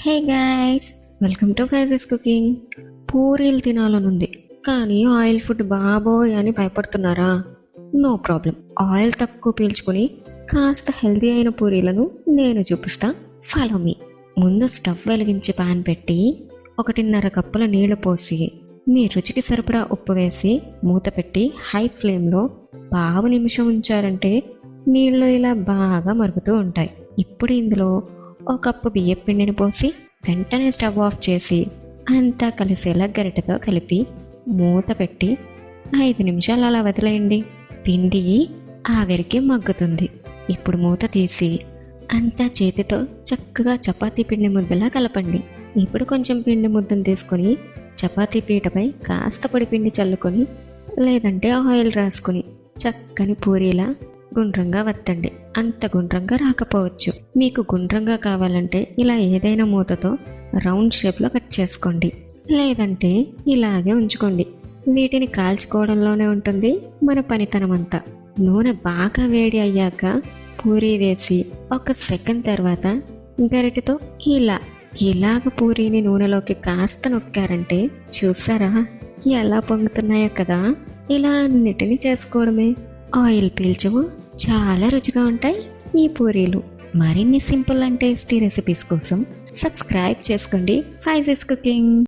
Hey guys welcome to Faiza's cooking పూరీలు తినాలనుంది కానీ ఆయిల్ ఫుడ్ బాబోయ్ అని భయపడుతున్నారా? No problem. ఆయిల్ తక్కువ పీల్చుకొని కాస్త హెల్దీ అయిన పూరీలను నేను చూపిస్తా. ఫాలో మీ ముందు స్టవ్ వెలిగించి పాన్ పెట్టి ఒకటిన్నర కప్పుల నీళ్ళు పోసి మీ రుచికి సరిపడా ఉప్పు వేసి మూత పెట్టి హై ఫ్లేమ్లో పావు నిమిషం ఉంచారంటే నీళ్ళు ఇలా బాగా మరుగుతూ ఉంటాయి. ఇప్పుడు ఇందులో ఓ కప్పు బియ్యం పిండిని పోసి వెంటనే స్టవ్ ఆఫ్ చేసి అంతా కలిసేలా గరిటతో కలిపి మూత పెట్టి ఐదు నిమిషాలు అలా వదిలేయండి. పిండి ఆవిరికి మగ్గుతుంది. ఇప్పుడు మూత తీసి అంతా చేతితో చక్కగా చపాతీ పిండి ముద్దలా కలపండి. ఇప్పుడు కొంచెం పిండి ముద్దను తీసుకొని చపాతీ పీటపై కాస్త పొడి పిండి చల్లుకొని లేదంటే ఆయిల్ రాసుకొని చక్కని పూరీలా గుండ్రంగా వత్తండి అంత గుండ్రంగా రాకపోవచ్చు. మీకు గుండ్రంగా కావాలంటే ఇలా ఏదైనా మూతతో రౌండ్ షేప్లో కట్ చేసుకోండి. లేదంటే ఇలాగే ఉంచుకోండి. వీటిని కాల్చుకోవడంలోనే ఉంటుంది మన పనితనం అంతా. నూనె బాగా వేడి అయ్యాక పూరీ వేసి ఒక సెకండ్ తర్వాత గరిటెతో ఇలా ఇలాగ పూరీని నూనెలోకి కాస్త నొక్కారంటే చూసారా? ఎలా పొంగుతున్నాయో కదా? ఇలా అన్నిటిని చేసుకోవడమే. ఆయిల్ పీల్చవు చాలా రుచిగా ఉంటాయి ఈ పూరీలు. మరిన్ని సింపుల్ అండ్ టేస్టీ రెసిపీస్ కోసం సబ్స్క్రైబ్ చేసుకోండి. Five is cooking